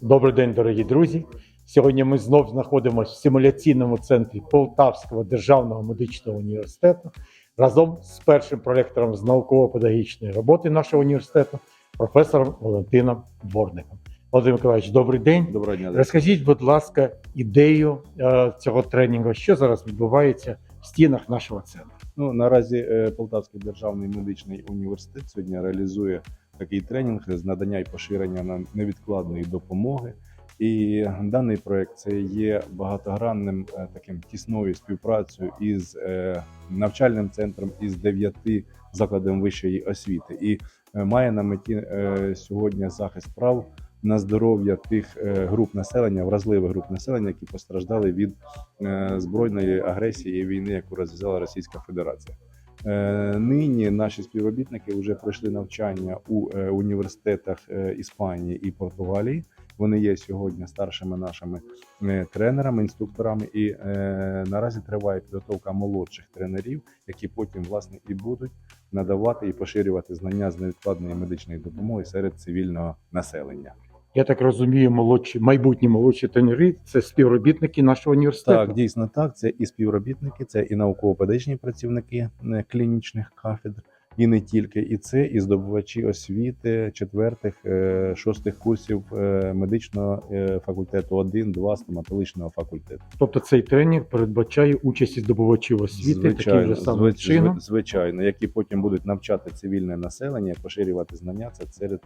Добрий день, дорогі друзі. Сьогодні ми знов знаходимося в симуляційному центрі Полтавського державного медичного університету разом з першим проректором з науково-педагогічної роботи нашого університету, професором Валентином Борником. Володимир Миколаївич, добрий день. Доброго дня. Розкажіть, будь ласка, ідею е, цього тренінгу, що зараз відбувається в стінах нашого центру. Ну наразі е, Полтавський державний медичний університет сьогодні реалізує такий тренінг з надання і поширення нам невідкладної допомоги. І даний проект це є багатогранним е, таким тісною співпрацею із е, навчальним центром із дев'яти закладами вищої освіти, і е, має на меті сьогодні захист прав на здоров'я тих груп населення, вразливих груп населення, які постраждали від збройної агресії і війни, яку розв'язала Російська Федерація. Е, Нині наші співробітники вже пройшли навчання у е, університетах е, Іспанії і Португалії. Вони є сьогодні старшими нашими тренерами, інструкторами, і наразі триває підготовка молодших тренерів, які потім власне і будуть надавати і поширювати знання з невідкладної медичної допомоги серед цивільного населення. Я так розумію, молодші майбутні молодші тренери це співробітники нашого університету. Так, дійсно так. Це і співробітники, це і науково-педагогічні працівники е, клінічних кафедр, і не тільки. І це і здобувачі освіти четвертих, е, шостих курсів е, медичного е, факультету 1, 2, стоматологічного факультету. Тобто цей тренінг передбачає участь здобувачів освіти таким же самим звич- чином. звичайно, які потім будуть навчати цивільне населення, поширювати знання це серед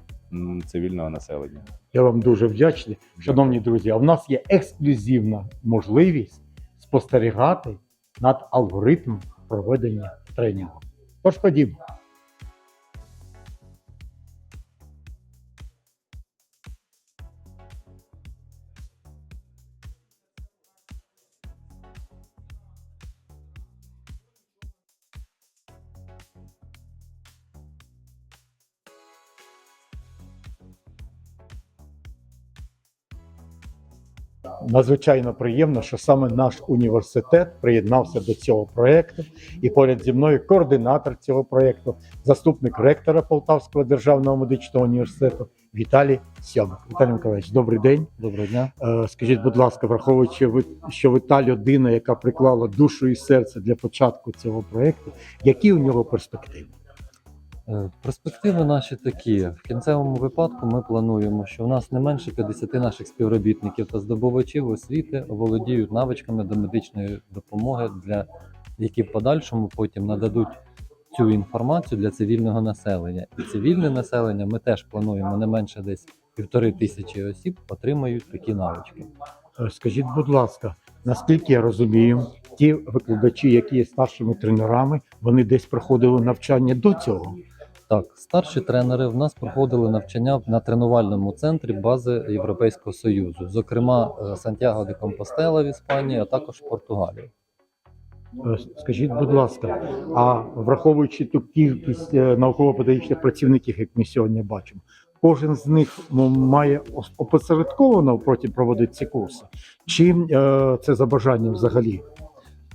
цивільного населення. Я вам дуже вдячний, шановні друзі. А в нас є ексклюзивна можливість спостерігати над алгоритмом проведення тренінгу. Тож ходімо. Надзвичайно приємно, що саме наш університет приєднався до цього проєкту. І поряд зі мною координатор цього проєкту, заступник ректора Полтавського державного медичного університету Віталій Сьомик. Віталій Миколаївич, добрий день. Доброго дня. Е, Скажіть, будь ласка, враховуючи що ви та людина, яка приклала душу і серце для початку цього проєкту, які у нього перспективи? Е, Перспективи наші такі. В кінцевому випадку ми плануємо, що у нас не менше 50 наших співробітників та здобувачів освіти володіють навичками до медичної допомоги, для які в подальшому потім нададуть цю інформацію для цивільного населення. І цивільне населення ми теж плануємо не менше десь півтори тисячі осіб отримають такі навички. Е, Скажіть, будь ласка, наскільки я розумію, ті викладачі, які є старшими тренерами, вони десь проходили навчання до цього. Так, старші тренери в нас проходили навчання на тренувальному центрі бази Європейського Союзу, зокрема е, Сантьяго де Компостела в Іспанії, а також Португалії. Е, Скажіть, будь ласка, а враховуючи ту кількість е, науково-педагогічних працівників, як ми сьогодні бачимо, кожен з них ну, має ос- опосередковано потім проводити ці курси? Чи це за бажанням взагалі?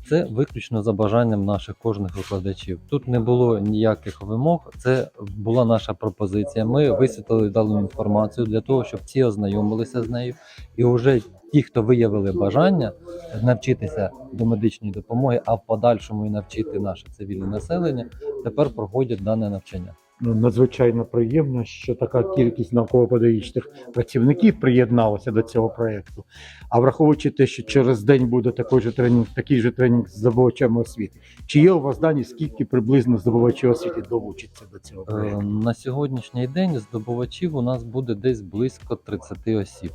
Це виключно за бажанням наших кожних викладачів. Тут не було ніяких вимог. Це була наша пропозиція. Ми висвітлили дану інформацію для того, щоб всі ознайомилися з нею, і вже ті, хто виявили бажання навчитися до медичної допомоги, а в подальшому і навчити наше цивільне населення, тепер проходять дане навчання. Ну, надзвичайно приємно, що така кількість науково-педагогічних працівників приєдналася до цього проєкту. А враховуючи те, що через день буде такий же тренінг, такий же тренінг з здобувачами освіти. Чи є у вас дані, скільки приблизно здобувачів освіти долучиться до цього Е, проєкту? На сьогоднішній день здобувачів у нас буде десь близько 30 осіб.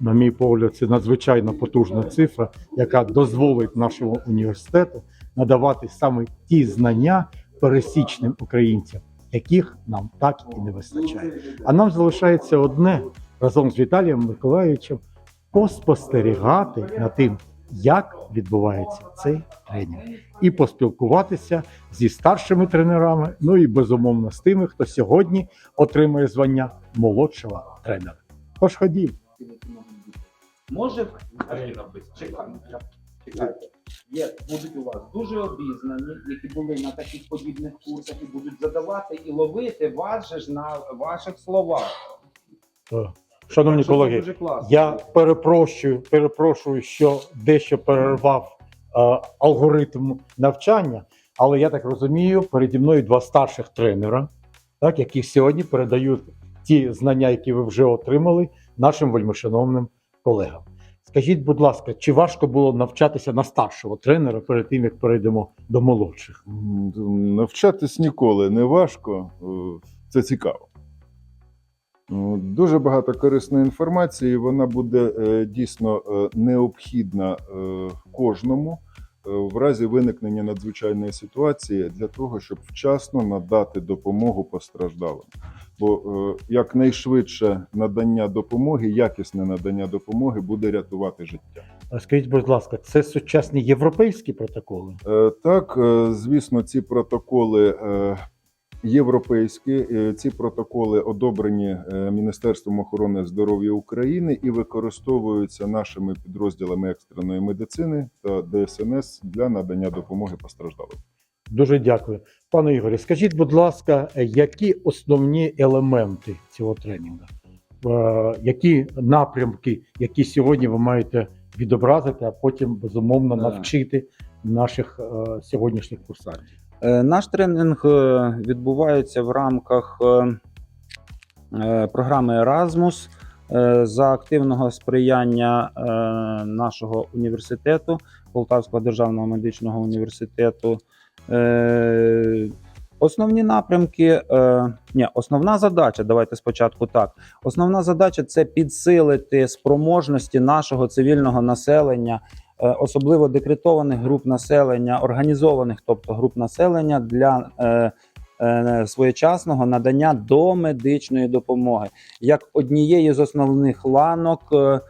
На мій погляд, це надзвичайно потужна цифра, яка дозволить нашому університету надавати саме ті знання пересічним українцям, яких нам так і не вистачає. А нам залишається одне разом з Віталієм Миколаївичем поспостерігати над тим, як відбувається цей тренінг, і поспілкуватися зі старшими тренерами, ну і безумовно з тими, хто сьогодні отримує звання молодшого тренера. Тож ходімо. Може чекайте. Є, будуть у вас дуже обізнані, які були на таких подібних курсах і будуть задавати і ловити вас же ж на ваших словах. Е, Шановні Так колеги, дуже я перепрошую, перепрошую, що дещо перервав е, алгоритм навчання, але я так розумію, переді мною два старших тренера, так, які сьогодні передають ті знання, які ви вже отримали нашим вельмишановним колегам. Скажіть, будь ласка, чи важко було навчатися на старшого тренера перед тим, як перейдемо до молодших? Навчатись ніколи не важко, е, це цікаво. Ну, Дуже багато корисної інформації, вона буде е, дійсно е, необхідна кожному в разі виникнення надзвичайної ситуації для того, щоб вчасно надати допомогу постраждалим. Бо е, якнайшвидше надання допомоги, якісне надання допомоги буде рятувати життя. Скажіть, будь ласка, це сучасні європейські протоколи? Е, Так, е, звісно, ці протоколи е, європейські. Е, Ці протоколи одобрені е, Міністерством охорони здоров'я України і використовуються нашими підрозділами екстреної медицини та ДСНС для надання допомоги постраждалим. Дуже дякую. Пане Ігорі, скажіть, будь ласка, е, які основні елементи цього тренінгу? Які напрямки, які сьогодні ви маєте відобразити, а потім безумовно навчити наших сьогоднішніх курсантів? Е, Наш тренінг е, відбувається в рамках е, програми Erasmus за активного сприяння нашого університету, Полтавського державного медичного університету. Основні напрямки, ні, основна задача, давайте спочатку так. Основна задача це підсилити спроможності нашого цивільного населення, особливо декретованих груп населення, організованих, тобто груп населення для е, е, своєчасного надання домедичної допомоги як однієї з основних ланок е,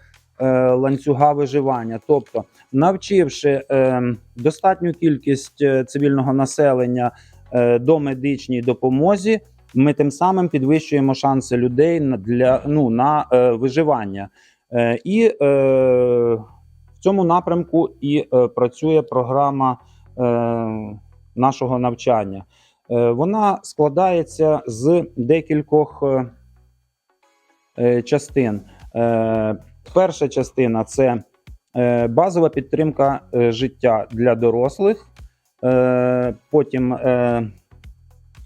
е, ланцюга виживання. Тобто, навчивши е, достатню кількість е, цивільного населення е, домедичній допомозі. Ми тим самим підвищуємо шанси людей для ну на е, виживання, е, і е, цьому напрямку і е, працює програма е, нашого навчання. Е, вона складається з декількох частин. Перша частина це базова підтримка життя для дорослих. Потім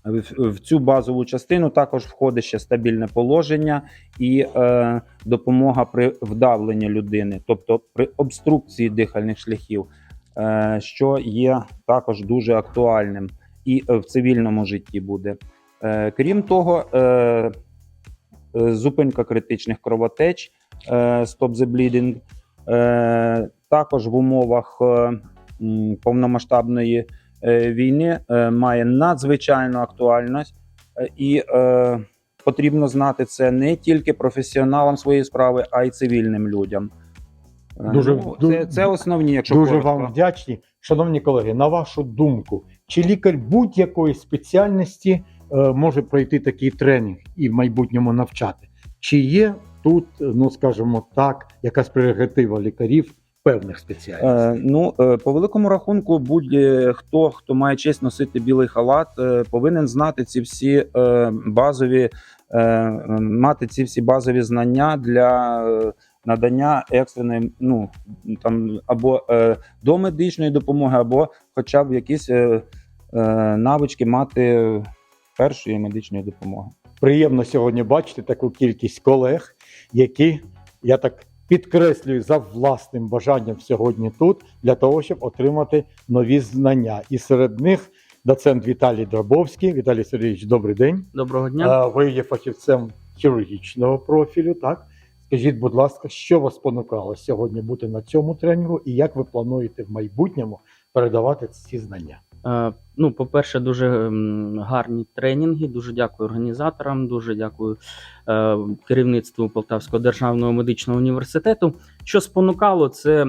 в, цю базову частину також входить ще стабільне положення і е, допомога при вдавленні людини, тобто при обструкції дихальних шляхів, е, що є також дуже актуальним і в цивільному житті буде. Е, крім того, е, е, зупинка критичних кровотеч, е, Stop the Bleeding, е, також в умовах е, повномасштабної війни е, має надзвичайну актуальність, е, і е, потрібно знати це не тільки професіоналам своєї справи, а й цивільним людям. Е, Дуже- ну, це, це основні, якщо Дуже коротко. вам вдячні. Шановні колеги, на вашу думку, чи лікар будь-якої спеціальності е, може пройти такий тренінг і в майбутньому навчати? Чи є тут, е, ну скажімо так, якась прерогатива лікарів певних спеціальностей? Е, ну, е, по великому рахунку, будь-хто, хто має честь носити білий халат, е, повинен знати ці всі е, базові, е, мати ці всі базові знання для надання екстреної, ну там або е, домедичної допомоги, або хоча б якісь е, е, навички мати першої медичної допомоги. Приємно сьогодні бачити таку кількість колег, які я так підкреслюю за власним бажанням сьогодні тут для того, щоб отримати нові знання. І серед них доцент Віталій Драбовський. Віталій Сергійович, добрий день. Доброго дня. Е, Ви є фахівцем хірургічного профілю. Так скажіть, будь ласка, що вас спонукало сьогодні бути на цьому тренінгу, і як ви плануєте в майбутньому передавати ці знання? Е, Ну, по-перше, дуже гарні тренінги. Дуже дякую організаторам, дуже дякую е, керівництву Полтавського державного медичного університету. Що спонукало, це е,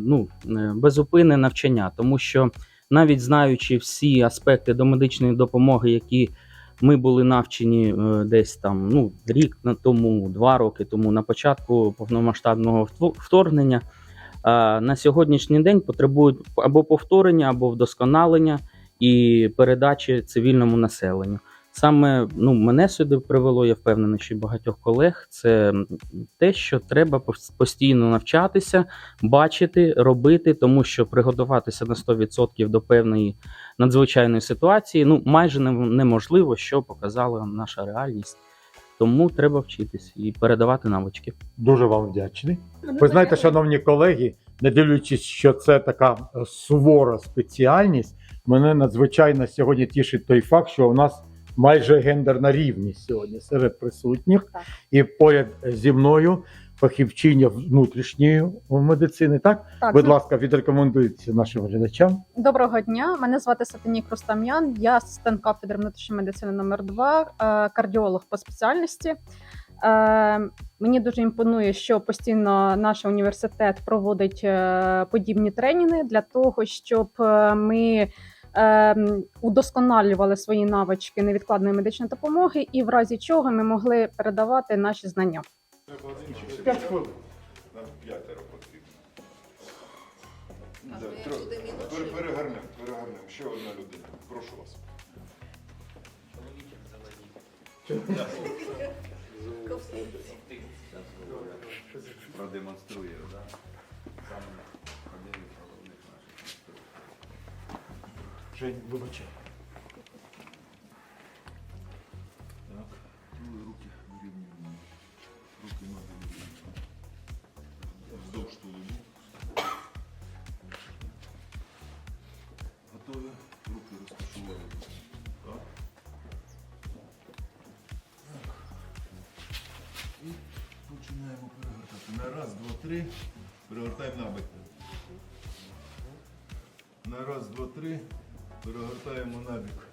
ну, безупинне навчання, тому що навіть знаючи всі аспекти домедичної допомоги, які ми були навчені десь там ну, рік тому, два роки тому, на початку повномасштабного вторгнення. А, на сьогоднішній день потребують або повторення, або вдосконалення і передачі цивільному населенню. саме ну, мене сюди привело, я впевнений, що багатьох колег. Це те, що треба постійно навчатися, бачити, робити, тому що приготуватися на 100% до певної надзвичайної ситуації ну майже неможливо, що показала наша реальність. Тому треба вчитись і передавати навички. Дуже вам вдячний. Ви знаєте, шановні колеги, не дивлячись, що це така е, сувора спеціальність, мене надзвичайно сьогодні тішить той факт, що у нас майже гендерна рівність сьогодні серед присутніх, Так. і поряд зі мною фахівчиня внутрішньої медицини. Так, Так, будь ласка, відрекомендуйте нашим глядачам. доброго дня. Мене звати Сатанік Рустам'ян. Я асистент кафедри внутрішньої медицини номер 2 е, кардіолог по спеціальності. Е, Мені дуже імпонує, що постійно наш університет проводить е, подібні тренінги для того, щоб ми удосконалювали свої навички невідкладної медичної допомоги, і в разі чого ми могли передавати наші знання. П'ять хвилин. Нам п'ятеро потрібно. Перегарнемо, перегарнемо. Ще одна людина. Прошу вас. Продемонструє, да? Жень, вибачай. Вздовж тулубу. Готові? Руки. Так. Так. І починаємо перегортати. На раз, два, три. Перегортаємо набик. На раз, два, три. Перегортаємо набік.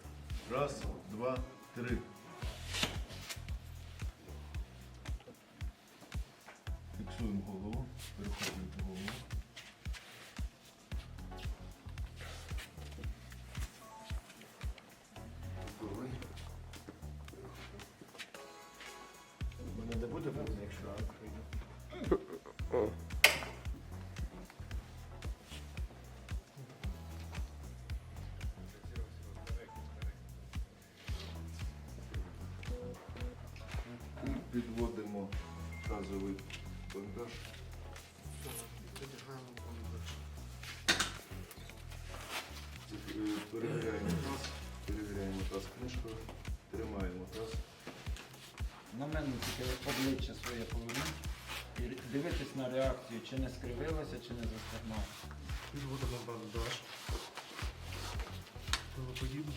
Раз, два, три. Фіксуємо голову, підводимо тазовий бандаж. Перевіряємо таз, перевіряємо таз книжкою, тримаємо таз. На мене тільки обличчя своє повернути і дивитись на реакцію, чи не скривилося, чи не застигнало. Підводимо бандаж. Подібно.